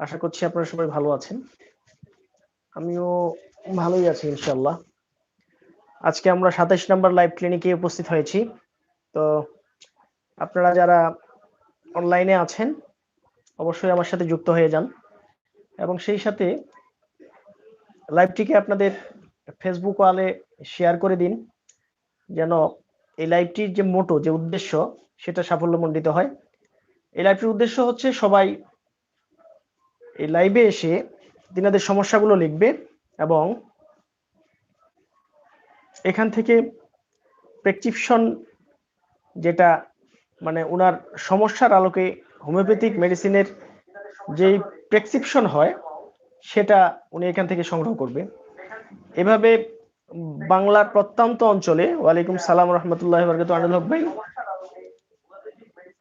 আশা করছি আপনারা সবাই ভালো আছেন। আমিও ভালোই আছি ইনশাল্লাহ আজকে আমরা সাতাইশ নাম্বার লাইভ ক্লিনিকে উপস্থিত হয়েছি। তো আপনারা যারা অনলাইনে আছেন, অবশ্যই আমার সাথে যুক্ত হয়ে যান। এবং সেই সাথে লাইভটিকে আপনাদের ফেসবুক ওয়ালে শেয়ার করে দিন, যেন এই লাইভটির যে মোটো, যে উদ্দেশ্য, সেটা সাফল্যমণ্ডিত হয়। এই লাইভটির উদ্দেশ্য হচ্ছে সবাই এই লাইভে এসে তিনাদের সমস্যাগুলো লিখবে এবং এখান থেকে প্রেসক্রিপশন যেটা মানে ওনার সমস্যার আলোকে হোমিওপ্যাথিক মেডিসিনের যেই প্রেসক্রিপশন হয়, সেটা উনি এখান থেকে সংগ্রহ করবে। এভাবে বাংলার প্রত্যন্ত অঞ্চলে, ওয়ালাইকুম সালাম রহমতুল্লাহ বরকাত, আনিল হক ভাই।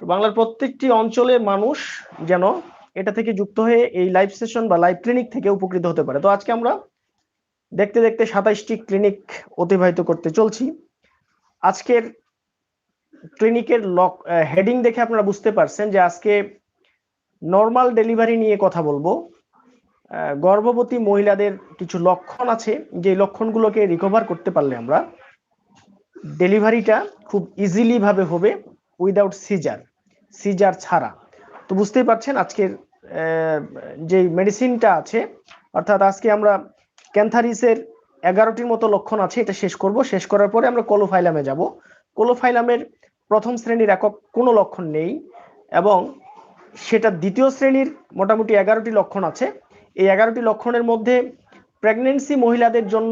বাংলার প্রত্যেকটি অঞ্চলে মানুষ যেন এটা থেকে যুক্ত হয়ে এই লাইভ সেশন বা লাইভ ক্লিনিক থেকে উপকৃত হতে পারে। তো আজকে আমরা দেখতে দেখতে সাতাইশটি ক্লিনিক অতিবাহিত করতে চলছি। আজকের ক্লিনিকের লক হেডিং দেখে আপনারা বুঝতে পারছেন যে আজকে নর্মাল ডেলিভারি নিয়ে কথা বলব। গর্ভবতী মহিলাদের কিছু লক্ষণ আছে যে লক্ষণগুলোকে রিকভার করতে পারলে আমরা ডেলিভারিটা খুব ইজিলি ভাবে হবে উইদাউট সিজার সিজার ছাড়া। তো বুঝতেই পারছেন আজকের যে মেডিসিনটা আছে, অর্থাৎ আজকে আমরা ক্যান্থারিসের এগারোটির মতো লক্ষণ আছে, এটা শেষ করব। শেষ করার পরে আমরা কোলোফাইলামে যাব। কোলোফাইলামের প্রথম শ্রেণির একক কোনো লক্ষণ নেই এবং সেটা দ্বিতীয় শ্রেণির মোটামুটি এগারোটি লক্ষণ আছে। এই এগারোটি লক্ষণের মধ্যে প্রেগনেন্সি মহিলাদের জন্য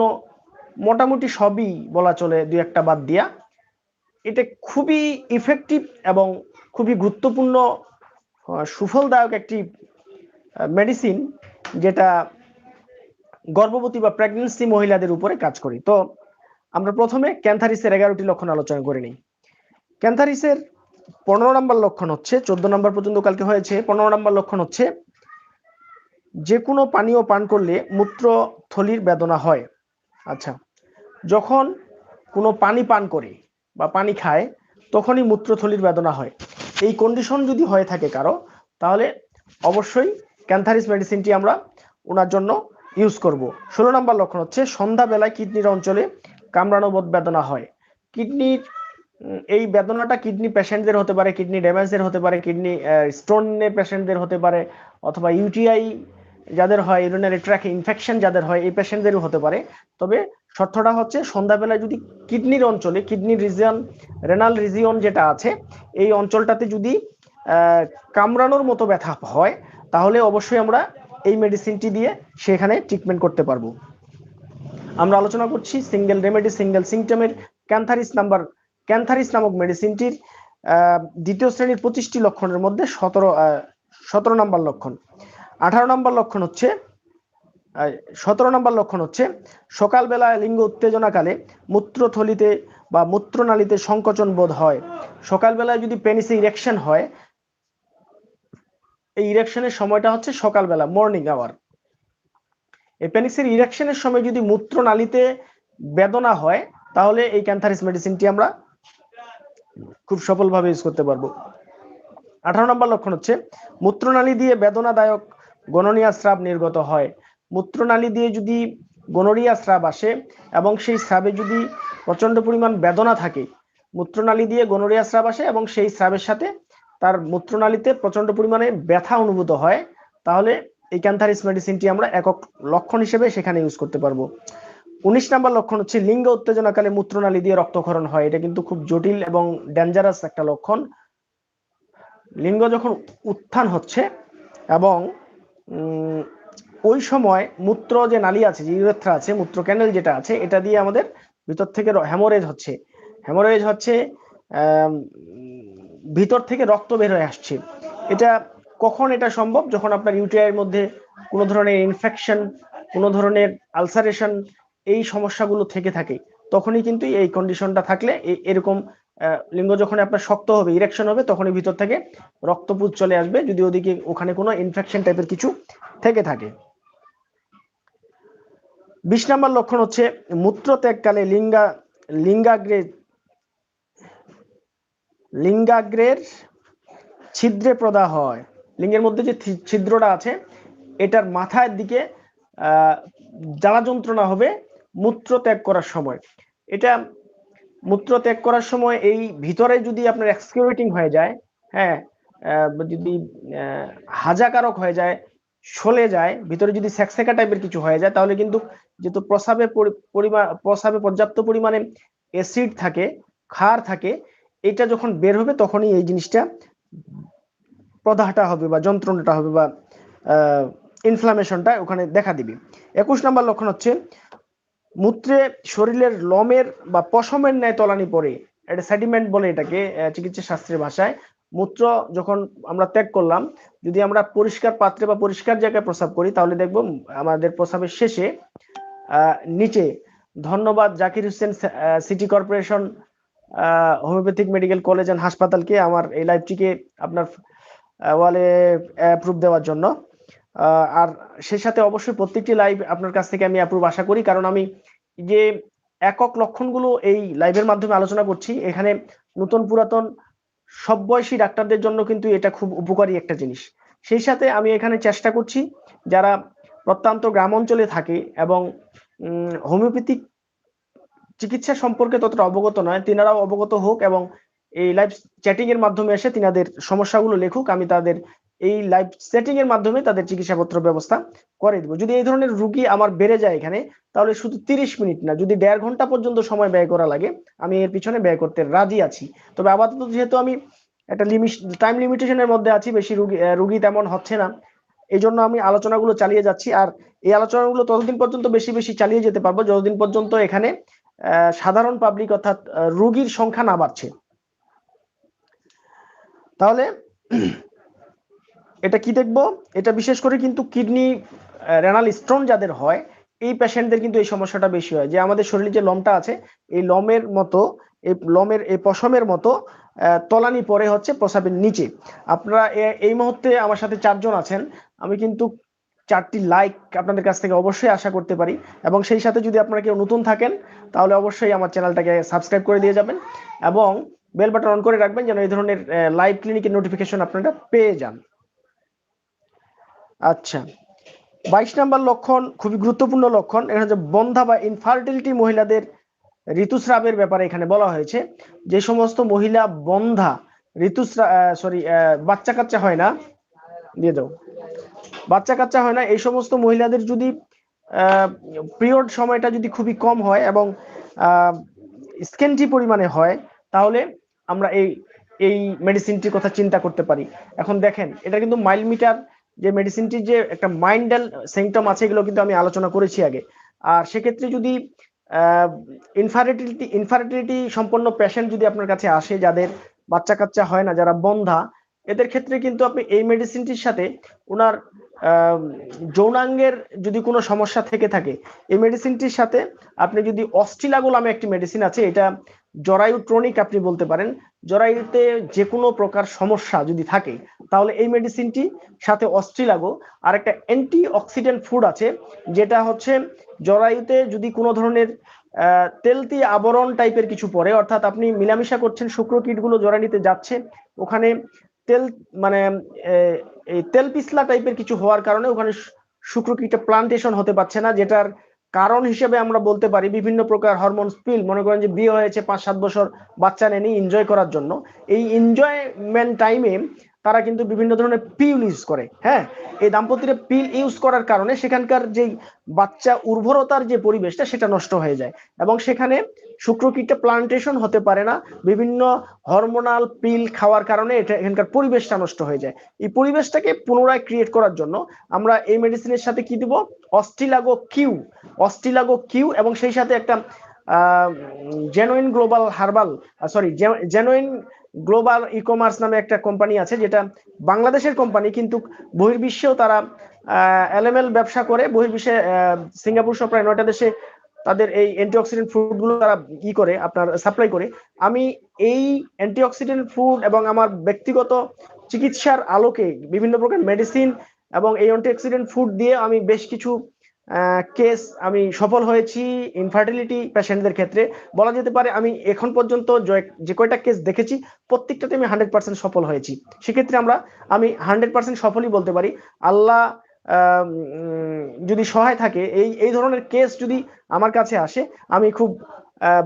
মোটামুটি সবই বলা চলে দুই একটা বাদ দিয়া। এটা খুবই ইফেক্টিভ এবং খুবই গুরুত্বপূর্ণ সুফলদায়ক একটি মেডিসিন যেটা গর্ভবতী বা প্রেগনেন্সি মহিলাদের উপরে কাজ করি। তো আমরা প্রথমে ক্যান্থারিসের এগারোটি লক্ষণ আলোচনা করে নিই। ক্যান্থারিসের পনেরো নম্বর লক্ষণ হচ্ছে, চোদ্দ নম্বর পর্যন্ত কালকে হয়েছে, পনেরো নম্বর লক্ষণ হচ্ছে, যে কোনো পানীয় পান করলে মূত্র থলির বেদনা হয়। আচ্ছা যখন কোনো পানি পান করে বা পানি খায়, তখনই মূত্রথলির বেদনা হয়। এই কন্ডিশন যদি হয়ে থাকে কারও, তাহলে অবশ্যই ক্যান্থারিস মেডিসিনটি আমরা ওনার জন্য ইউজ করব। ষোলো নম্বর লক্ষণ হচ্ছে, সন্ধ্যাবেলায় কিডনির অঞ্চলে কামড়ানো বোধ বেদনা হয়। কিডনির এই বেদনাটা কিডনি পেশেন্টদের হতে পারে, কিডনি ড্যামেজের হতে পারে, কিডনি স্টোনের পেশেন্টদের হতে পারে, অথবা ইউটিআই যাদের হয় ইউরিনারি ট্র্যাক ইনফেকশন যাদের হয়, এই পেশেন্টদেরও হতে পারে। তবে শর্তটা হচ্ছে, সন্ধ্যাবেলায় যদি কিডনির অঞ্চলে, কিডনির রিজিয়ন রেনাল রিজিয়ন যেটা আছে, এই অঞ্চলটাতে যদি কামড়ানোর মতো ব্যথা হয়, তাহলে অবশ্যই আমরা এই মেডিসিনটি দিয়ে সেখানে ট্রিটমেন্ট করতে পারব। আমরা আলোচনা করছি সিঙ্গেল রেমেডি সিঙ্গেল সিমটমের ক্যান্থারিস নাম্বার ক্যান্থারিস নামক মেডিসিনটির দ্বিতীয় শ্রেণির পঁচিশটি লক্ষণের মধ্যে সতেরো সতেরো নাম্বার লক্ষণ। আঠারো নম্বর লক্ষণ হচ্ছে সতেরো নম্বর লক্ষণ হচ্ছে সকালবেলায় লিঙ্গ উত্তেজনাকালে মূত্রথলিতে বা মূত্রনালীতে সংকোচন বোধ হয়। সকালবেলায় যদি পেনিসে ইরেকশন হয়, এই ইরেকশনের সময়টা হচ্ছে সকালবেলা, মর্নিং আওয়ার। এই পেনিসের ইরেকশনের সময় যদি মূত্রনালীতে বেদনা হয়, তাহলে এই ক্যান্থারিস মেডিসিনটি আমরা খুব সফলভাবে ইউজ করতে পারব। আঠারো নম্বর লক্ষণ হচ্ছে, মূত্রনালী দিয়ে বেদনাদায়ক গণনীয় স্রাব নির্গত হয়। মূত্রনালী দিয়ে যদি গনোরিয়া স্রাব আসে এবং সেই স্রাবে যদি প্রচণ্ড পরিমাণ বেদনা থাকে, মূত্রনালী দিয়ে গনোরিয়া স্রাব আসে এবং সেই স্রাবের সাথে তার মূত্রনালীতে প্রচণ্ড পরিমাণে ব্যথা অনুভূত হয়, তাহলে এই ক্যান্থারিস মেডিসিনটি আমরা একক লক্ষণ হিসেবে সেখানে ইউজ করতে পারব। উনিশ নাম্বার লক্ষণ হচ্ছে লিঙ্গ উত্তেজনাকালে মূত্রনালী দিয়ে রক্তক্ষরণ হয়। এটা কিন্তু খুব জটিল এবং ডেঞ্জারাস একটা লক্ষণ। লিঙ্গ যখন উত্থান হচ্ছে এবং ওই সময় মূত্র যে নালী আছে, যে ইউরেথ্রা আছে, মূত্র ক্যানেল যেটা আছে, এটা দিয়ে আমাদের ভিতর থেকে হ্যামোরেজ হচ্ছে। হ্যামোরেজ হচ্ছে ভিতর থেকে রক্ত বের হয়ে আসছে। এটা কখন এটা সম্ভব? যখন আপনার ইউটিআইয়ের মধ্যে কোনো ধরনের ইনফেকশন কোনো ধরনের আলসারেশন এই সমস্যাগুলো থেকে থাকে, তখনই কিন্তু এই কন্ডিশনটা থাকলে এরকম লিঙ্গ যখন আপনার শক্ত হবে ইরেকশন হবে, তখনই ভিতর থেকে রক্তপুত চলে আসবে, যদি ওদিকে ওখানে কোনো ইনফেকশন টাইপের কিছু থেকে থাকে। বিশ নম্বর লক্ষণ হচ্ছে মূত্র ত্যাগকালে লিঙ্গা, লিঙ্গাগ্রে, লিঙ্গাগ্রের ছিদ্রে প্রদাহ হয়। লিঙ্গের মধ্যে যে ছিদ্রটা আছে, এটার মাথার দিকে জ্বালা যন্ত্রণা হবে মূত্র ত্যাগ করার সময়। এটা মূত্র ত্যাগ করার সময় এই ভিতরে যদি আপনার এক্সকিউরেটিং হয়ে যায় হ্যাঁ যদি হাজাকারক হয়ে যায়, সলে যায়, ভিতরে যদি স্যাকসেকা টাইপের কিছু হয়ে যায়, তাহলে কিন্তু যেহেতু প্রসাবে পরিমাণ প্রসাবে পর্যাপ্ত পরিমাণে অ্যাসিড থাকে, ক্ষার থাকে, এটা যখন বের হবে তখনই এই জিনিসটা প্রদাহটা হবে বা যন্ত্রণাটা হবে বা ইনফ্লামেশনটা ওখানে দেখা দিবে। একুশ নাম্বার লক্ষণ হচ্ছে মূত্রে শরীরের লমের বা পশমের ন্যায় তলানি পড়ে এটা সেডিমেন্ট বলে এটাকে চিকিৎসা শাস্ত্রের ভাষায়, মূত্র যখন আমরা ত্যাগ করলাম, যদি আমরা পরিষ্কার পাত্রে বা পরিষ্কার জায়গায় প্রস্রাব করি, তাহলে দেখব আমাদের প্রস্রাবের শেষে নিচে, ধন্যবাদ Zakir Hossain city corporation homeopathic medical college and হাসপাতালকে আমার এই লাইভটিকে আপনার ওয়ালে অ্যাপ্রুভ দেওয়ার জন্য। আর সেই সাথে অবশ্যই প্রত্যেকটি লাইভ আপনার কাছ থেকে আমি অ্যাপ্রুভ আশা করি। কারণ আমি যে একক লক্ষণগুলো এই লাইভের মাধ্যমে আলোচনা করছি, এখানে নতুন পুরাতন সব বয়সী ডাক্তারদের জন্য কিন্তু এটা খুব উপকারী একটা জিনিস। সেই সাথে আমি এখানে চেষ্টা করছি, যারা প্রত্যন্ত গ্রাম অঞ্চলে থাকে এবং হোমিওপ্যাথিক চিকিৎসা সম্পর্কে ততটা অবগত নয়, তিনারাও অবগত হোক এবং এই লাইভ চ্যাটিং এর মাধ্যমে এসে তিনাদের সমস্যাগুলো লেখুক, আমি তাদের এই লাইভ সেটিং এর মাধ্যমে তাদের চিকিৎসাপত্র ব্যবস্থা করে দিব। যদি এই ধরনের রুগী আমার বেড়ে যায় এখানে, তাহলে শুধু তিরিশ মিনিট না, যদি দেড় ঘণ্টা পর্যন্ত সময় ব্যয় করা লাগে, আমি এর পিছনে ব্যয় করতে রাজি আছি। তবে আপাতত যেহেতু আমি একটা লিমিট টাইম লিমিটেশনের মধ্যে আছি, বেশি রুগী রুগী তেমন হচ্ছে না এই জন্য আমি আলোচনাগুলো চালিয়ে যাচ্ছি। আর এই আলোচনাগুলো ততদিন পর্যন্ত বেশি বেশি চালিয়ে যেতে পারব, যতদিন পর্যন্ত এখানে সাধারণ পাবলিক অর্থাৎ রুগীর সংখ্যা না বাড়ছে। তাহলে এটা কি দেখব? এটা বিশেষ করে কিন্তু কিডনি রেনাল স্টোন যাদের হয়, এই পেশেন্টদের কিন্তু এই সমস্যাটা বেশি হয়। যে আমাদের শরীরে যে লমটা আছে, এই লমের মতো, এই লমের, এই পশমের মতো তলানি পরে হচ্ছে প্রসাবের নিচে। আপনারা এই মুহূর্তে আমার সাথে চারজন আছেন। আমি কিন্তু চারটি লাইক আপনাদের কাছ থেকে অবশ্যই আশা করতে পারি। এবং সেই সাথে যদি আপনারা কেউ নতুন থাকেন, তাহলে অবশ্যই আমার চ্যানেলটাকে সাবস্ক্রাইব করে দিয়ে যাবেন। এবং বেল বাটন অন করে রাখবেন যেন এই ধরনের লাইভ ক্লিনিকের নোটিফিকেশন আপনারা পেয়ে যান। আচ্ছা। বাইশ নাম্বার লক্ষণ, খুবই গুরুত্বপূর্ণ লক্ষণ এখানে হচ্ছে বন্ধা বা ইনফার্টিলিটি মহিলাদের ঋতুস্রাবের ব্যাপারে এখানে বলা হয়েছে। যে সমস্ত মহিলা বন্ধা ঋতুস্রাব সরি বাচ্চা কাচ্চা হয় না, দিয়ে দাও। বাচ্চা কাচ্চা হয় না, এই সমস্ত মহিলাদের যদি পিরিয়ড সময়টা যদি খুবই কম হয় এবং স্কেনটি পরিমাণে হয়, তাহলে আমরা এই এই মেডিসিনটির কথা চিন্তা করতে পারি। এখন দেখেন, এটা কিন্তু মাইল মিটার যে মেডিসিনটির যে একটা মাইন্ডাল সিমটম আছে, এগুলো কিন্তু আমি আলোচনা করেছি আগে। আর সেক্ষেত্রে যদি ইনফার্টিলিটি ইনফার্টিলিটি সম্পন্ন পেশেন্ট যদি আপনার কাছে আসে, যাদের বাচ্চা কাচ্চা হয় না, যারা বন্ধা, এদের ক্ষেত্রে কিন্তু আপনি এই মেডিসিনটির সাথে ওনার যৌনাঙ্গের যদি কোনো সমস্যা থেকে থাকে, এই মেডিসিনটির সাথে আপনি যদি অস্টিলাগো নামে একটি মেডিসিন আছে, এটা জরায়ু ট্রনিক আপনি বলতে পারেন, জরায়ুতে যে কোনো প্রকার সমস্যা যদি থাকে তাহলে এই মেডিসিনটি সাথে অস্ট্রিলাগো আর একটা অ্যান্টি অক্সিডেন্ট ফুড আছে, যেটা হচ্ছে জরায়ুতে যদি কোনো ধরনের তেলতি আবরণ টাইপের কিছু পরে অর্থাৎ আপনি মিলামিশা করছেন শুক্র কীটগুলো জরানিতে যাচ্ছে, ওখানে তেল মানে এই তেল পিছলা টাইপের কিছু হওয়ার কারণে ওখানে শুক্র কীটটা প্লান্টেশন হতে পারছে না, যেটার কারণ হিসেবে আমরা বলতে পারি বিভিন্ন প্রকার হরমোন স্পিল মনে করেন যে বিয়ে হয়েছে পাঁচ সাত বছর বাচ্চা নেনি এনজয় করার জন্য। এই এনজয়মেন্ট টাইমে তারা কিন্তু বিভিন্ন ধরনের পিল ইউজ করে হ্যাঁ? এই দাম্পত্যের পিল ইউজ করার কারণে সেখানকার যে বাচ্চা উর্বরতার যে পরিবেশটা সেটা নষ্ট হয়ে যায় এবং সেখানে শুক্রকীটটা প্লান্টেশন হতে পারে না, বিভিন্ন হরমোনাল পিল খাওয়ার কারণে এটা এখানকার পরিবেশটা নষ্ট হয়ে যায়। এই পরিবেশটাকে পুনরায় ক্রিয়েট করার জন্য আমরা এই মেডিসিনের সাথে কি দিব? অস্টিলাগো কিউ অস্টিলাগো কিউ এবং সেই সাথে একটা genuine global herbal sorry genuine global e commerce নামে একটা কোম্পানি আছে, যেটা বাংলাদেশের কোম্পানি কিন্তু বহির্বিশ্বেও তারা এলএমএল ব্যবসা করে। বহির্বিশ্বে সিঙ্গাপুর সহ প্রায় নয়টা দেশে তাদের এই অ্যান্টিঅক্সিডেন্ট ফুডগুলো তারা ই করে, আপনার সাপ্লাই করে। আমি এই অ্যান্টিঅক্সিডেন্ট ফুড এবং আমার ব্যক্তিগত চিকিৎসার আলোকে বিভিন্ন প্রকার মেডিসিন এবং এই অ্যান্টিঅক্সিডেন্ট ফুড দিয়ে আমি বেশ কিছু কেস আমি সফল হয়েছি ইনফার্টিলিটি পেশেন্টদের ক্ষেত্রে। বলা যেতে পারে আমি এখন পর্যন্ত যে কয়টা কেস দেখেছি, প্রত্যেকটাতে আমি হান্ড্রেড পার্সেন্ট সফল হয়েছি। সেক্ষেত্রে আমরা, আমি হান্ড্রেড পার্সেন্ট সফলই বলতে পারি। আল্লাহ যদি সহায় থাকে, এই এই ধরনের কেস যদি আমার কাছে আসে, আমি খুব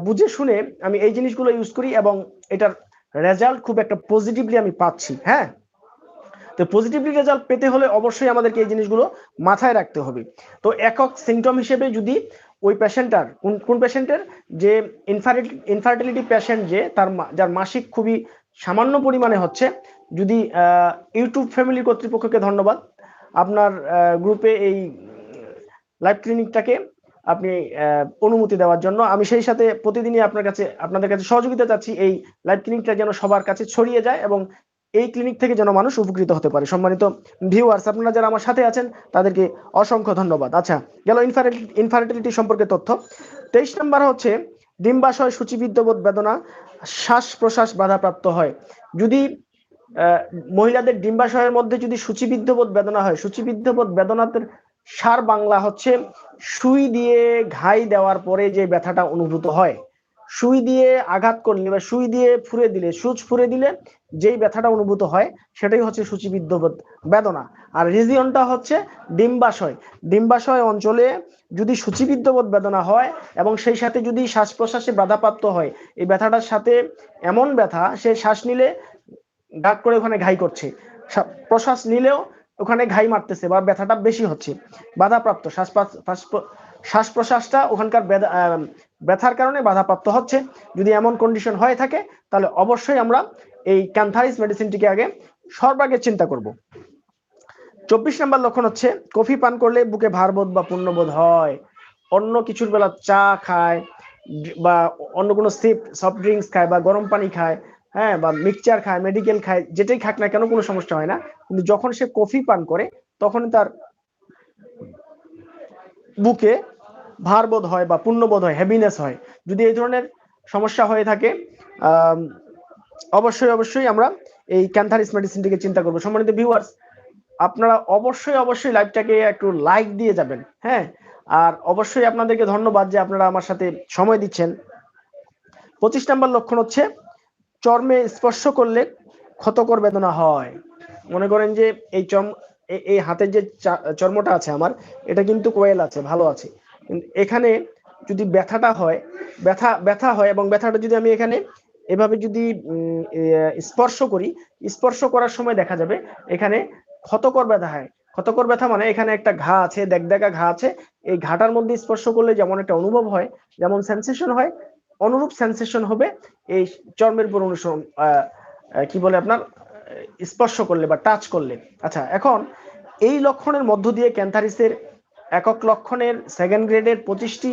বুঝে শুনে আমি এই জিনিসগুলো ইউজ করি এবং এটার রেজাল্ট খুব একটা পজিটিভলি আমি পাচ্ছি। হ্যাঁ? তো পজিটিভলি রেজাল্ট পেতে হলে অবশ্যই আমাদেরকে এই জিনিসগুলো মাথায় রাখতে হবে। তো একক সিমটম হিসেবে যদি ওই পেশেন্টটার কোন কোন পেশেন্টের যে ইনফার্টিলিটি পেশেন্ট যে, তার যার মাসিক খুবই সামান্য পরিমাণে হচ্ছে, যদি ইউটিউব ফ্যামিলি কর্তৃপক্ষকে ধন্যবাদ। আপনার গ্রুপে এই লাইভ ক্লিনিকটাকে আপনি অনুমতি দেওয়ার জন্য। আমি সেই সাথে প্রতিদিনই আপনার কাছে, আপনাদের কাছে সহযোগিতা চাচ্ছি এই লাইভ ক্লিনিকটা যেন সবার কাছে ছড়িয়ে যায় এবং এই ক্লিনিক থেকে যেন মানুষ উপকৃত হতে পারে। সম্মানিত ভিউয়ার্স আপনারা যারা আমার সাথে আছেন, তাদেরকে অসংখ্য ধন্যবাদ। আচ্ছা গেল ইনফার্টিলিটি ইনফার্টিলিটি সম্পর্কে তথ্য। তেইশ নম্বর হচ্ছে, ডিম্বাশয় সূচিবিদ্যবোধ বেদনা শ্বাস প্রশ্বাস বাধাপ্রাপ্ত হয়। যদি মহিলাদের ডিম্বাশয়ের মধ্যে যদি সূচিবিদ্যবোধ বেদনা হয় সূচিবিদ্যবোধ বেদনাতে সার বাংলা হচ্ছে, সুই দিয়ে ঘাই দেওয়ার পরে যে ব্যথাটা অনুভূত হয়। সুই দিয়ে আঘাত করলে বা সুই দিয়ে ফুরে দিলে, সুচ ফুরে দিলে যেই ব্যথাটা অনুভূত হয় সেটাই হচ্ছে সূচিবিদ্যবোধ বেদনা। আর রিজিয়নটা হচ্ছে ডিম্বাশয়। ডিম্বাশয় অঞ্চলে যদি সূচিবিদ্যবোধ বেদনা হয় এবং সেই সাথে যদি শ্বাস প্রশ্বাসে বাধাপ্রাপ্ত হয়, এই ব্যথাটার সাথে এমন ব্যথা, সে শ্বাস নিলে ডাক করে ওখানে ঘাই করছে। প্রশ্বাস নিলেও ওখানে ঘাই মারতেছে বা ব্যথাটা বেশি হচ্ছে, বাধাপ্রাপ্ত শ্বাস শ্বাস প্রশ্বাসটা ওখানকার ব্যথার কারণে বাধাপ্রাপ্ত হচ্ছে। যদি এমন কন্ডিশন হয়ে থাকে, তাহলে অবশ্যই আমরা এই ক্যান্থারিস মেডিসিনটিকে আগে সর্বাগে চিন্তা করব। চব্বিশ নম্বর লক্ষণ হচ্ছে, কফি পান করলে বুকে ভারবোধ বা পূর্ণবোধ হয়, অন্য কিছুর বেলা চা খায়, বা অন্য কোনো সিপ সফট ড্রিঙ্কস খায়, বা গরম পানি খায় হ্যাঁ বা মিক্সচার খায় মেডিকেল খায়, যেটাই খাক না কেন কোনো সমস্যা হয় না। কিন্তু যখন সে কফি পান করে তখন তার বুকে ভারবোধ হয় বা পূর্ণবোধ হয় হ্যাভিনেস হয়। যদি এই ধরনের সমস্যা হয়ে থাকে অবশ্যই অবশ্যই আমরা এই ক্যান্থারিস মেডিসিনটিকে চিন্তা করব। সম্মানিত ভিউয়ার্স আপনারা অবশ্যই অবশ্যই লাইভটাকে একটু লাইক দিয়ে যাবেন হ্যাঁ? আর অবশ্যই আপনাদেরকে ধন্যবাদ যে আপনারা আমার সাথে সময় দিচ্ছেন। পঁচিশ নাম্বার লক্ষণ হচ্ছে, চর্মে স্পর্শ করলে ক্ষতকর বেদনা হয়। মনে করেন যে এই চর্ম এই হাতের যে চর্মটা আছে আমার, এটা কিন্তু কোয়েল আছে, ভালো আছে। এখানে যদি ব্যথাটা হয়, ব্যথা ব্যথা হয় এবং ব্যথাটা যদি আমি এখানে এভাবে যদি স্পর্শ করি, স্পর্শ করার সময় দেখা যাবে এখানে ক্ষতকর ব্যথা হয়। ক্ষতকর ব্যথা মানে এখানে একটা ঘা আছে দেখদেখা ঘা আছে। এই ঘাটার মধ্যে স্পর্শ করলে যেমন একটা অনুভব হয়, যেমন সেন্সেশন হয়, অনুরূপ সেন্সেশন হবে এই চর্মের উপর অনুসরণ কি বলে আপনার? স্পর্শ করলে বা টাচ করলে। আচ্ছা এখন এই লক্ষণের মধ্য দিয়ে ক্যান্থারিসের একক লক্ষণের সেকেন্ড গ্রেডের পঁচিশটি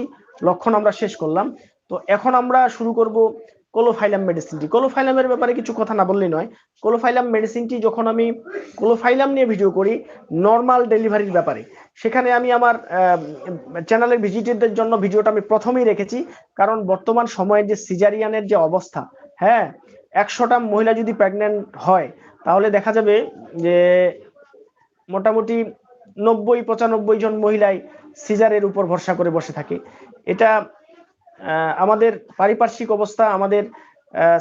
লক্ষণ আমরা শেষ করলাম। তো এখন আমরা শুরু করব কোলোফাইলাম মেডিসিনটি। কোলোফাইলামের ব্যাপারে কিছু কথা না বললেই নয়। কোলোফাইলাম মেডিসিনটি যখন আমি কোলোফাইলাম নিয়ে ভিডিও করি নর্মাল ডেলিভারির ব্যাপারে। সেখানে আমি আমার চ্যানেলের ভিজিটরদের জন্য ভিডিওটা আমি প্রথমেই রেখেছি। কারণ বর্তমান সময়ে যে সিজারিয়ানের যে অবস্থা হ্যাঁ একশোটা মহিলা যদি প্রেগনেন্ট হয়, তাহলে দেখা যাবে যে মোটামুটি নব্বই, পঁচানব্বই জন মহিলাই সিজারের উপর ভরসা করে বসে থাকে। এটা আমাদের পারিপার্শ্বিক অবস্থা, আমাদের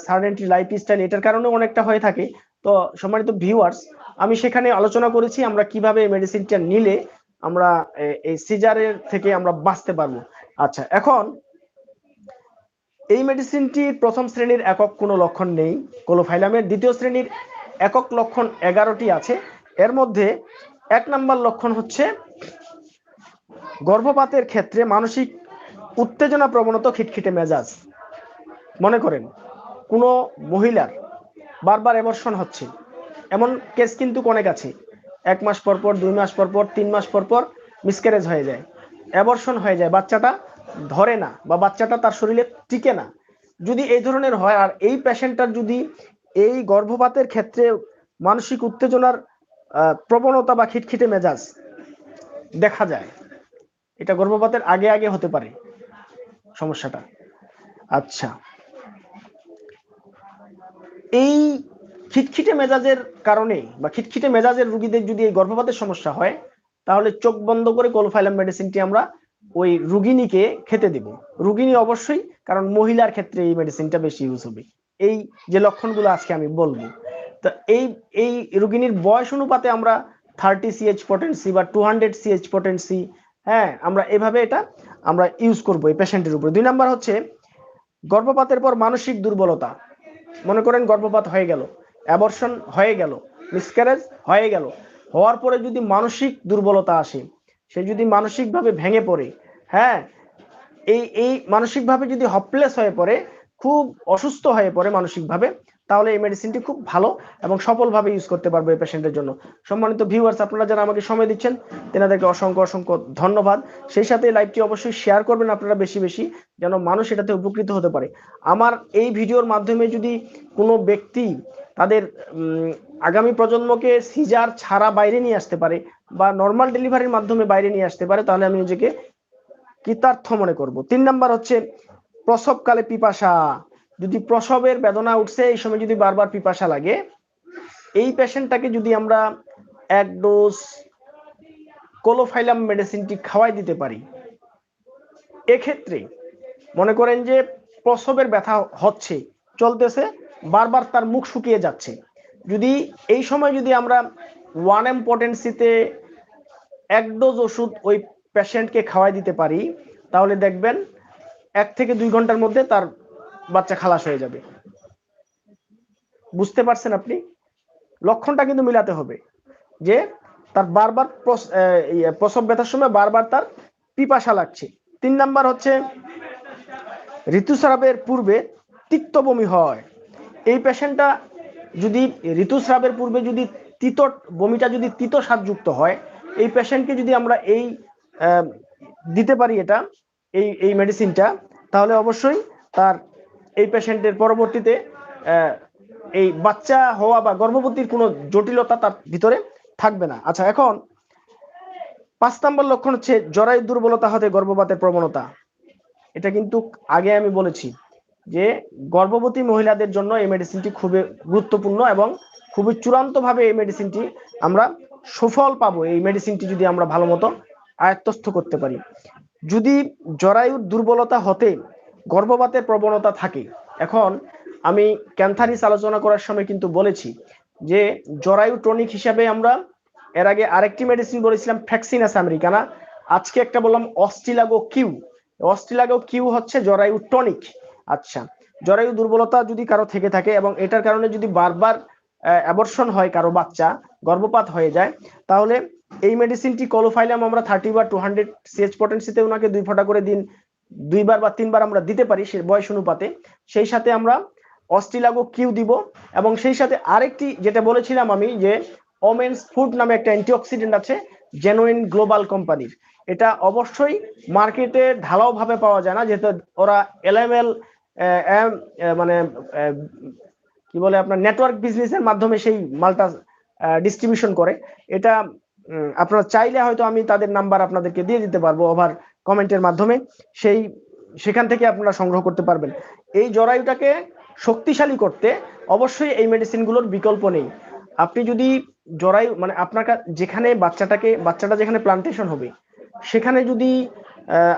সার্ডেন্টরি লাইফ স্টাইল এটার কারণেও অনেকটা হয়ে থাকে। তো সম্মানিত ভিউয়ার্স আমি সেখানে আলোচনা করেছি আমরা কীভাবে মেডিসিনটা নিলে আমরা এই সিজারের থেকে আমরা বাঁচতে পারব। আচ্ছা এখন এই মেডিসিনটির প্রথম শ্রেণির একক কোনো লক্ষণ নেই। কোলোফাইলামের দ্বিতীয় শ্রেণির একক লক্ষণ এগারোটি আছে। এর মধ্যে এক নাম্বার লক্ষণ হচ্ছে গর্ভপাতের ক্ষেত্রে মানসিক উত্তেজনা প্রবণত খিটখিটে মেজাজ। মনে করেন, কোনো মহিলার বারবার এমর্শন হচ্ছে। এমন কেস কিন্তু অনেক আছে। এক মাস পর পর, দুই মাস পর পর, তিন মাস পর পর মিসক্যারেজ হয়ে যায়। অ্যাবর্শন হয়ে যায়। বাচ্চাটা ধরে না বা বাচ্চাটা তার শরীরে টিকে না। যদি এই ধরনের হয় আর এই পেশেন্টটার যদি এই গর্ভপাতের ক্ষেত্রে মানসিক উত্তেজনার প্রবণতা বা খিটখিটে মেজাজ দেখা যায়, এটা গর্ভপাতের আগে আগে হতে পারে সমস্যাটা। আচ্ছা। এই খিটখিটে মেজাজের কারণে বা খিটখিটে মেজাজের রুগীদের যদি এই গর্ভপাতের সমস্যা হয়, তাহলে চোখ বন্ধ করে কোলোফাইলাম মেডিসিনটি আমরা ওই রুগিনীকে খেতে দেব। রুগিনী অবশ্যই, কারণ মহিলার ক্ষেত্রে এই মেডিসিনটা বেশি ইউজ হবে। এই যে লক্ষণগুলো আজকে আমি বলব। তো এই এই রুগিনীর বয়স অনুপাতে আমরা থার্টি সিএইচ পটেন্সি বা টু হান্ড্রেড সিএইচ পটেন্সি হ্যাঁ আমরা এভাবে এটা আমরা ইউজ করব এই পেশেন্টের উপরে। দুই নাম্বার হচ্ছে, গর্ভপাতের পর মানসিক দুর্বলতা। মনে করেন গর্ভপাত হয়ে গেল অ্যাবর্শন হয়ে গেল মিসক্যারেজ হয়ে গেল। হওয়ার পরে যদি মানসিক দুর্বলতা আসে, সে যদি মানসিকভাবে ভেঙে পড়ে হ্যাঁ এই এই মানসিকভাবে যদি হপলেস হয়ে পড়ে, খুব অসুস্থ হয়ে পড়ে মানসিকভাবে, তাহলে এই মেডিসিনটি খুব ভালো এবং সফলভাবে ইউজ করতে পারবে এই পেশেন্টের জন্য। সম্মানিত ভিউয়ার্স আপনারা যারা আমাকে সময় দিচ্ছেন, তেনাদেরকে অসংখ্য অসংখ্য ধন্যবাদ। সেই সাথে লাইভটি অবশ্যই শেয়ার করবেন আপনারা বেশি বেশি, যেন মানুষ এটাতে উপকৃত হতে পারে। আমার এই ভিডিওর মাধ্যমে যদি কোনো ব্যক্তি তাদের আগামী প্রজন্মকে সিজার ছাড়া বাইরে নিয়ে আসতে পারে বা নর্মাল ডেলিভারির মাধ্যমে বাইরে নিয়ে আসতে পারে, তাহলে আমি নিজেকে কৃতার্থ মনে করব। তিন নাম্বার হচ্ছে প্রসবকালে পিপাসা। যদি প্রসবের বেদনা উঠছে, এই সময় যদি বারবার পিপাসা লাগে, এই পেশেন্টটাকে যদি আমরা এক ডোজ কোলোফাইলাম মেডিসিনটি খাওয়াই দিতে পারি, এক্ষেত্রে মনে করেন যে প্রসবের ব্যথা হচ্ছে, চলতেছে, বারবার তার মুখ শুকিয়ে যাচ্ছে। যদি এই সময় যদি আমরা ওয়ান এম পটেন্সিতে এক ডোজ ওষুধ ওই পেশেন্টকে খাওয়াই দিতে পারি তাহলে দেখবেন এক থেকে দুই ঘণ্টার মধ্যে তার বাচ্চা খালাস হয়ে যাবে। বুঝতে পারছেন আপনি? লক্ষণটা কিন্তু মিলাতে হবে যে তার বারবার ইয়ে, প্রসব ব্যথার সময় বারবার তার পিপাসা লাগছে। তিন নাম্বার হচ্ছে ঋতুস্রাবের পূর্বে তিক্ত বমি হয়। এই পেশেন্টটা যদি ঋতুস্রাবের পূর্বে যদি তিত বমিটা যদি তিত স্বাদযুক্ত হয় এই পেশেন্টকে যদি আমরা এই দিতে পারি এটা, এই এই মেডিসিনটা তাহলে অবশ্যই তার এই পেশেন্টের পরবর্তীতে এই বাচ্চা হওয়া বা গর্ভবতীর কোনো জটিলতা তার ভিতরে থাকবে না। আচ্ছা এখন পাঁচ নম্বর লক্ষণ হচ্ছে জরায়ু দুর্বলতা হতে গর্ভপাতের প্রবণতা। এটা কিন্তু আগে আমি বলেছি যে গর্ভবতী মহিলাদের জন্য এই মেডিসিনটি খুবই গুরুত্বপূর্ণ এবং খুবই চূড়ান্তভাবে এই মেডিসিনটি আমরা সুফল পাবো। এই মেডিসিনটি যদি আমরা ভালো মতো আয়ত্তস্থ করতে পারি। যদি জরায়ুর দুর্বলতা হতে গর্ভপাতের প্রবণতা থাকে, এখন আমি ক্যান্থারিস আলোচনা করার সময় কিন্তু বলেছি যে জরায়ু টনিক হিসাবে আমরা এর আগে আরেকটি মেডিসিন বলেছিলাম ফ্যাক্সিনাস আমেরিকানা। আজকে একটা বললাম অস্টিলাগো কিউ। অস্টিলাগো কিউ হচ্ছে জরায়ু টনিক। আচ্ছা জরায়ু দুর্বলতা যদি কারও থেকে থাকে এবং এটার কারণে যদি বারবার অ্যাবর্শন হয় কারও বাচ্চা, গর্ভপাত হয়ে যায়, তাহলে এই মেডিসিনটি কলোফাইলাম আমরা থার্টি বা টু হান্ড্রেড সিএচ পটেন্সিতে ওনাকে দুই ফোঁটা করে দিন, দুইবার বা তিনবার আমরা দিতে পারি সে বয়স অনুপাতে। সেই সাথে আমরা অস্টিলাগো কিউ দিব এবং সেই সাথে আরেকটি যেটা বলেছিলাম আমি যে ওমেন্স ফুড নামে একটা অ্যান্টিঅক্সিডেন্ট আছে জেনুইন গ্লোবাল কোম্পানির এটা অবশ্যই মার্কেটে ঢালাও ভাবে পাওয়া যায় না, যেহেতু ওরা এলএমএল মানে কি বলে আপনার নেটওয়ার্ক বিজনেসের মাধ্যমে সেই মালটা ডিস্ট্রিবিউশন করে। এটা আপনারা চাইলে হয়তো আমি তাদের নাম্বার আপনাদেরকে দিয়ে দিতে পারব ওভার কমেন্টের মাধ্যমে। সেই, সেখান থেকে আপনারা সংগ্রহ করতে পারবেন। এই জরায়ুটাকে শক্তিশালী করতে অবশ্যই এই মেডিসিনগুলোর বিকল্প নেই। আপনি যদি জরায়ু মানে আপনার যেখানে বাচ্চাটাকে, বাচ্চাটা যেখানে প্লান্টেশন হবে, সেখানে যদি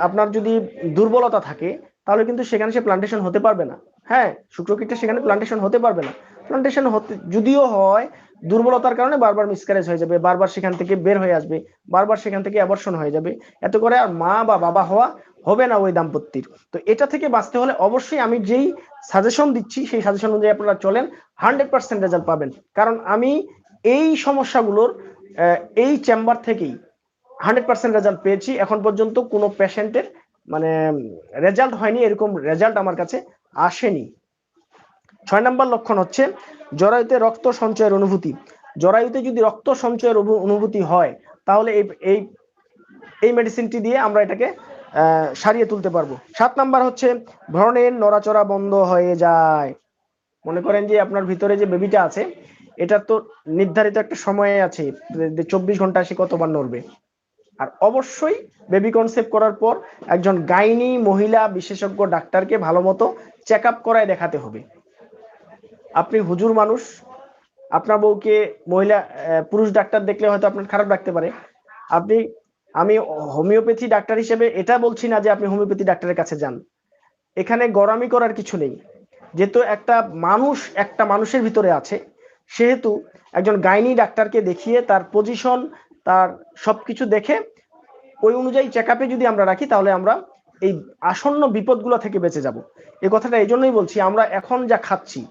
আপনার যদি দুর্বলতা থাকে, তাহলে কিন্তু সেখানে সে প্লান্টেশন হতে পারবে না। হ্যাঁ শুক্রকীটটা সেখানে প্লান্টেশন হতে পারবে না। প্লান্টেশন হতে, যদিও হয় দুর্বলতার কারণে বারবার মিসক্যারেজ হয়ে যাবে, বারবার সেখান থেকে বের হয়ে আসবে, বারবার সেখান থেকে অ্যাবর্শন হয়ে যাবে। এত করে আর মা বা বাবা হওয়া হবে না ওই দাম্পত্যের। তো এটা থেকে বাঁচতে হলে অবশ্যই আমি যেই সাজেশন দিচ্ছি, সেই সাজেশন অনুযায়ী আপনারা চলেন হান্ড্রেড পার্সেন্ট রেজাল্ট পাবেন। কারণ আমি এই সমস্যাগুলোর এই চেম্বার থেকেই হান্ড্রেড পার্সেন্ট রেজাল্ট পেয়েছি। এখন পর্যন্ত কোনো পেশেন্টের মানে রেজাল্ট হয়নি, এরকম রেজাল্ট আমার কাছে আসেনি। ছয় নম্বর লক্ষণ হচ্ছে জরায়ুতে রক্ত সঞ্চয়ের অনুভূতি। জরায়ুতে যদি রক্ত সঞ্চয়ের অনুভূতি হয়, তাহলে এই এই এই মেডিসিনটি দিয়ে আমরা এটাকে সারিয়ে তুলতে পারব। সাত নাম্বার হচ্ছে, ভ্রণের নড়াচড়া বন্ধ হয়ে যায়। মনে করেন যে আপনার ভিতরে যে বেবিটা আছে এটা তো নির্ধারিত একটা সময় আছে চব্বিশ ঘণ্টা সে কতবার নড়বে। আর অবশ্যই বেবি কনসেপ্ট করার পর একজন গাইনি মহিলা বিশেষজ্ঞ ডাক্তারকে ভালো মতো চেক আপ করায় দেখাতে হবে। আপনি হুজুর মানুষ, আপনার বউকে মহিলা পুরুষ ডাক্তার দেখলে হয়তো আপনার খারাপ লাগতে পারে। আপনি, আমি হোমিওপ্যাথি ডাক্তার হিসেবে এটা বলছি না যে আপনি হোমিওপ্যাথি ডাক্তারের কাছে যান। এখানে গরমি করার কিছু নেই। যেহেতু একটা মানুষ একটা মানুষের ভিতরে আছে, সেহেতু একজন গাইনি ডাক্তারকে দেখিয়ে তার পজিশন তার সব কিছু দেখে ওই অনুযায়ী চেক যদি আমরা রাখি, তাহলে আমরা এই আসন্ন বিপদগুলো থেকে বেঁচে যাব। এ কথাটা এই জন্যই বলছি, আমরা এখন যা খাচ্ছি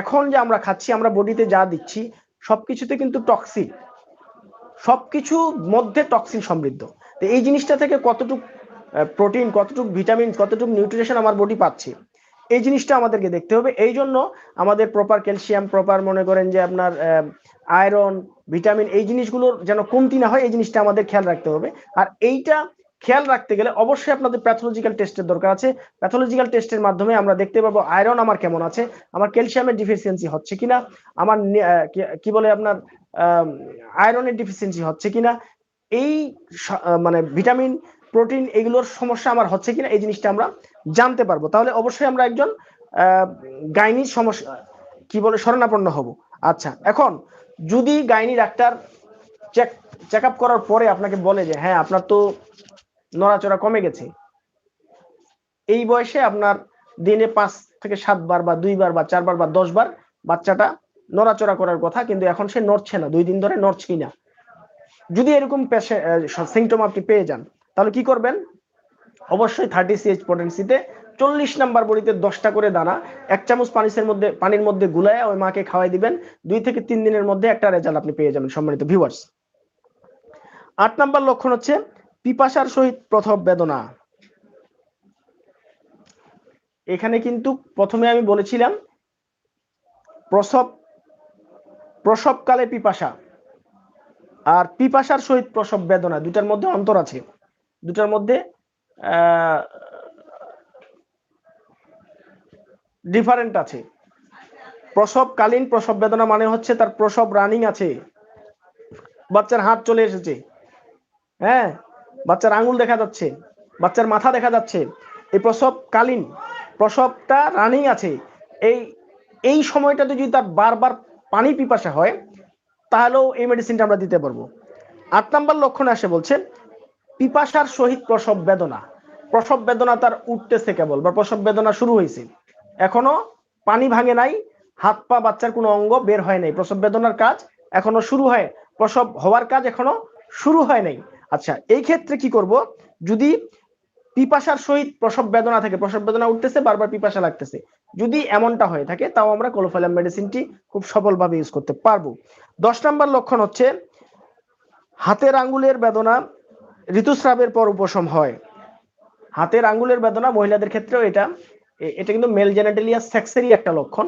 এখন যে আমরা খাচ্ছি, আমরা বডিতে যা দিচ্ছি, সবকিছুতে কিন্তু টক্সিন সবকিছু মধ্যে টক্সিন সমৃদ্ধ। তো এই জিনিসটা থেকে কতটুক প্রোটিন কতটুক ভিটামিন কতটুক নিউট্রিশন আমার বডি পাচ্ছে, এই জিনিসটা আমাদেরকে দেখতে হবে। এই জন্য আমাদের প্রপার ক্যালসিয়াম প্রপার মনে করেন যে আপনার আয়রন ভিটামিন এই জিনিসগুলোর যেন কমতি না হয়, এই জিনিসটা আমাদের খেয়াল রাখতে হবে। আর এইটা খেয়াল রাখতে গেলে অবশ্যই আপনাদের প্যাথোলজিক্যাল টেস্টের দরকার আছে। প্যাথোলজিক্যাল টেস্টের মাধ্যমে আমরা দেখতে পাবো আয়রন আমার কেমন আছে, আমার ক্যালসিয়ামের ডিফিসিয়েন্সি হচ্ছে কিনা, আমার কি বলে আপনার আয়রনের ডিফিসিয়েন্সি হচ্ছে কিনা, এই মানে ভিটামিন প্রোটিন এগুলোর সমস্যা আমার হচ্ছে কিনা, এই জিনিসটা আমরা জানতে পারব। তাহলে অবশ্যই আমরা একজন গাইনির সমস্যা কি বলে, শরণাপন্ন হব। আচ্ছা এখন যদি gynae doctor check check up করার পরে আপনাকে বলে যে হ্যাঁ আপনার তো নড়াচড়া কমে গেছে। এই বয়সে আপনার দিনে পাঁচ থেকে সাতবার বা দুইবার বা চারবার বা দশ বার বাচ্চাটা নড়াচড়া করার কথা, কিন্তু এখন সে নড়ছে না, দুই দিন ধরে নড়ছেই না যদি এরকম সিমটম আপনি পেয়ে যান, তাহলে কি করবেন? অবশ্যই থার্টি সিএইচ পটেন্সিতে চল্লিশ নাম্বার বড়িতে দশটা করে দানা, এক চামচ পানিসের মধ্যে, পানির মধ্যে গুলায় ওই মাকে খাওয়াই দিবেন। দুই থেকে তিন দিনের মধ্যে একটা রেজাল্ট আপনি পেয়ে যাবেন, সম্মানিত ভিউয়ার্স আট নাম্বার লক্ষণ হচ্ছে পিপাসার সহিত প্রথম বেদনা। এখানে কিন্তু প্রথমে আমি বলেছিলাম, প্রসব, প্রসবকালে পিপাসা। আর পিপাসার সহিত প্রসব বেদনা দুটার মধ্যে অন্তর আছে। দুটার মধ্যে ডিফারেন্ট আছে। প্রসবকালীন প্রসব বেদনা মানে হচ্ছে তার প্রসব রানিং আছে। বাচ্চার হাত চলে এসেছে। হ্যাঁ? বাচ্চার আঙুল দেখা যাচ্ছে, বাচ্চার মাথা দেখা যাচ্ছে, এই প্রসবকালীন প্রসবটা রানিং আছে। এই এই সময়টাতে যদি তার বারবার পানি পিপাসা হয়, তাহলেও এই মেডিসিনটা আমরা দিতে পারব। আট নাম্বার লক্ষণে আসে বলছে, পিপাসার সহিত প্রসব বেদনা। প্রসব বেদনা তার উঠতেছে কেবল, বা প্রসব বেদনা শুরু হয়েছে। এখনও পানি ভাঙে নাই, হাত পা বাচ্চার কোনো অঙ্গ বের হয় নাই। প্রসব বেদনার কাজ এখনও শুরু হয়, প্রসব হওয়ার কাজ এখনও শুরু হয় নাই। আচ্ছা এই ক্ষেত্রে কি করব? যদি পিপাসার সহিত প্রসব বেদনা থাকে, প্রসব বেদনা উঠতেছে, বারবার পিপাসা লাগতেছে। যদি এমনটা হয়ে থাকে, তাও আমরা কোলোফাইলাম মেডিসিনটি খুব সফলভাবে ইউজ করতে পারব। দশ নম্বর লক্ষণ হচ্ছে, হাতের আঙ্গুলের বেদনা ঋতুস্রাবের পর উপশম হয়। হাতের আঙ্গুলের বেদনা মহিলাদের ক্ষেত্রেও এটা এটা কিন্তু মেল জেনেটেলিয়া সেক্সেরই একটা লক্ষণ।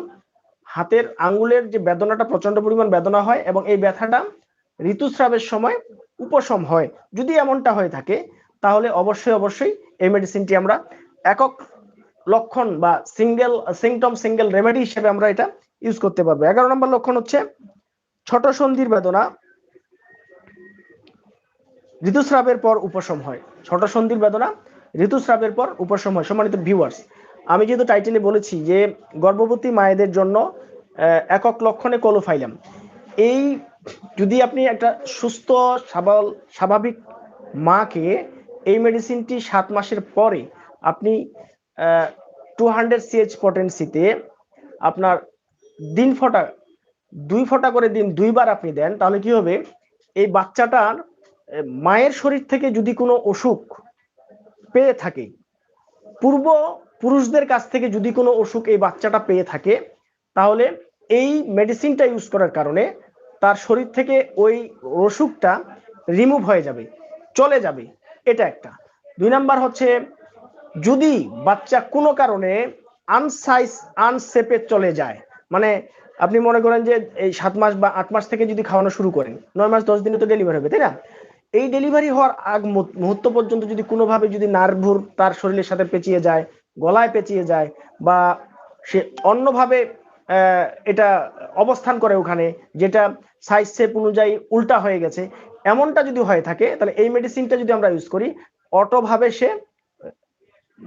হাতের আঙ্গুলের যে বেদনাটা প্রচণ্ড পরিমাণ বেদনা হয় এবং এই ব্যথাটা ঋতুস্রাবের সময় উপশম হয়। যদি এমনটা হয়ে থাকে, তাহলে অবশ্যই অবশ্যই এই মেডিসিনটি আমরা একক লক্ষণ বা সিঙ্গেল সিংটম সিঙ্গেল রেমেডি হিসেবে আমরা এটা ইউজ করতে পারব। এগারো নম্বর লক্ষণ হচ্ছে ছোট সন্ধির বেদনা, ঋতুস্রাবের পর উপশম হয়। ছোট সন্ধির বেদনা, ঋতুস্রাবের পর উপশম হয়। সম্মানিত ভিউয়ার্স আমি যেহেতু টাইটেলে বলেছি যে গর্ভবতী মায়েদের জন্য একক লক্ষণে কোলোফাইলাম, এই যদি আপনি একটা সুস্থ, সাবল, স্বাভাবিক মাকে এই মেডিসিনটি সাত মাসের পরে আপনি টু হান্ড্রেড সিএইচ পটেন্সিতে আপনার দিন ফোটা, দুই ফোটা করে দিন, দুইবার আপনি দেন, তাহলে কি হবে? এই বাচ্চাটার মায়ের শরীর থেকে যদি কোনো অসুখ পেয়ে থাকে, পূর্ব পুরুষদের কাছ থেকে যদি কোনো অসুখ এই বাচ্চাটা পেয়ে থাকে, তাহলে এই মেডিসিনটা ইউজ করার কারণে তার শরীর থেকে ওই অসুখটা রিমুভ হয়ে যাবে, চলে যাবে। এটা একটা। দুই নাম্বার হচ্ছে, যদি বাচ্চা কোনো কারণে আনসাইজ আনসেপে চলে যায় মানে আপনি মনে করেন যে এই সাত মাস বা আট মাস থেকে যদি খাওয়ানো শুরু করেন, নয় মাস, দশ দিনে তো ডেলিভারি হবে, তাই না? এই ডেলিভারি হওয়ার আগ মুহূর্ত পর্যন্ত যদি কোনোভাবে যদি নার্ভুর তার শরীরের সাথে পেঁচিয়ে যায়, গলায় পেঁচিয়ে যায়, বা সে অন্যভাবে এটা অবস্থান করে ওখানে, যেটা সাইজ শেপ অনুযায়ী উল্টা হয়ে গেছে। এমনটা যদি হয়ে থাকে, তাহলে এই মেডিসিনটা যদি আমরা ইউজ করি, অটোভাবে সে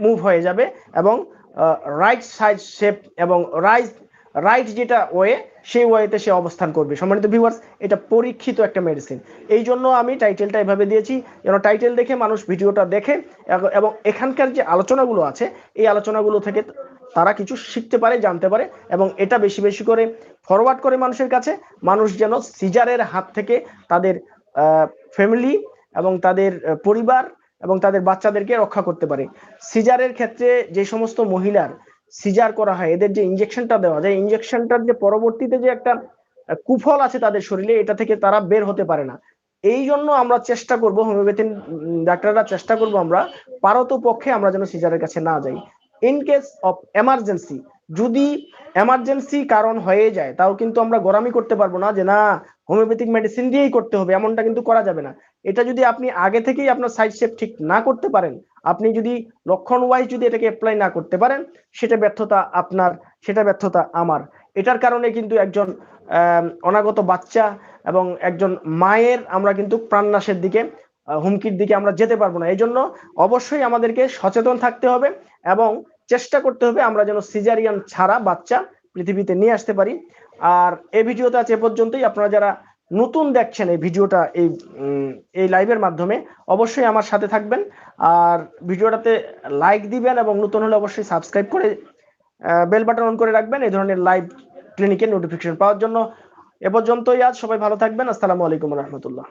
মুভ হয়ে যাবে এবং রাইট সাইজ শেপ এবং রাইট রাইট যেটা ওয়ে, সেই ওয়েতে সে অবস্থান করবে। সম্মানিত ভিউয়ার্স এটা পরীক্ষিত একটা মেডিসিন এই জন্য আমি টাইটেলটা এভাবে দিয়েছি, যেন টাইটেল দেখে মানুষ ভিডিওটা দেখে এবং এখানকার যে আলোচনাগুলো আছে, এই আলোচনাগুলো থেকে তারা কিছু শিখতে পারে, জানতে পারে এবং এটা বেশি বেশি করে ফরওয়ার্ড করে মানুষের কাছে। মানুষ যেন সিজারের হাত থেকে তাদের ফ্যামিলি এবং তাদের পরিবার এবং তাদের বাচ্চাদেরকে রক্ষা করতে পারে। সিজারের ক্ষেত্রে যে সমস্ত মহিলার সিজার করা হয়, এদের যে ইঞ্জেকশনটা দেওয়া যায় ইঞ্জেকশনটার যে পরবর্তীতে যে একটা কুফল আছে তাদের শরীরে, এটা থেকে তারা বের হতে পারে না। এই জন্য আমরা চেষ্টা করব হোমিওপ্যাথি ডাক্তাররা চেষ্টা করব আমরা পারত পক্ষে আমরা যেন সিজারের কাছে না যাই। ইন কেস অফ এমার্জেন্সি যদি এমার্জেন্সি কারণ হয়ে যায়, তাও কিন্তু আমরা গোরামি করতে পারব না যে না হোমিওপ্যাথিক মেডিসিন দিয়েই করতে হবে, এমনটা কিন্তু করা যাবে না। এটা যদি আপনি আগে থেকেই আপনার সাইড শেপ ঠিক না করতে পারেন, আপনি যদি লক্ষণ ওয়াইজ যদি এটাকে অ্যাপ্লাই না করতে পারেন, সেটা ব্যর্থতা আপনার, সেটা ব্যর্থতা আমার। এটার কারণে কিন্তু একজন অনাগত বাচ্চা এবং একজন মায়ের আমরা কিন্তু প্রাণনাশের দিকে হুমকির দিকে আমরা যেতে পারব না। এই জন্য অবশ্যই আমাদেরকে সচেতন থাকতে হবে এবং চেষ্টা করতে হবে আমরা যেন সিজারিয়ান ছাড়া বাচ্চা পৃথিবীতে নিয়ে আসতে পারি। আর এই ভিডিওটা আছে পর্যন্তই। আপনারা যারা নতুন দেখছেন এই ভিডিওটা এই এই লাইভের মাধ্যমে, অবশ্যই আমার সাথে থাকবেন। আর ভিডিওটাতে লাইক দিবেন এবং নতুন হলে অবশ্যই সাবস্ক্রাইব করে বেল বাটন অন করে রাখবেন। এই ধরনের লাইভ ক্লিনিকের নোটিফিকেশন পাওয়ার জন্য এ পর্যন্তই আজ। সবাই ভালো থাকবেন। আসসালামু আলাইকুম রহমতুল্লাহ।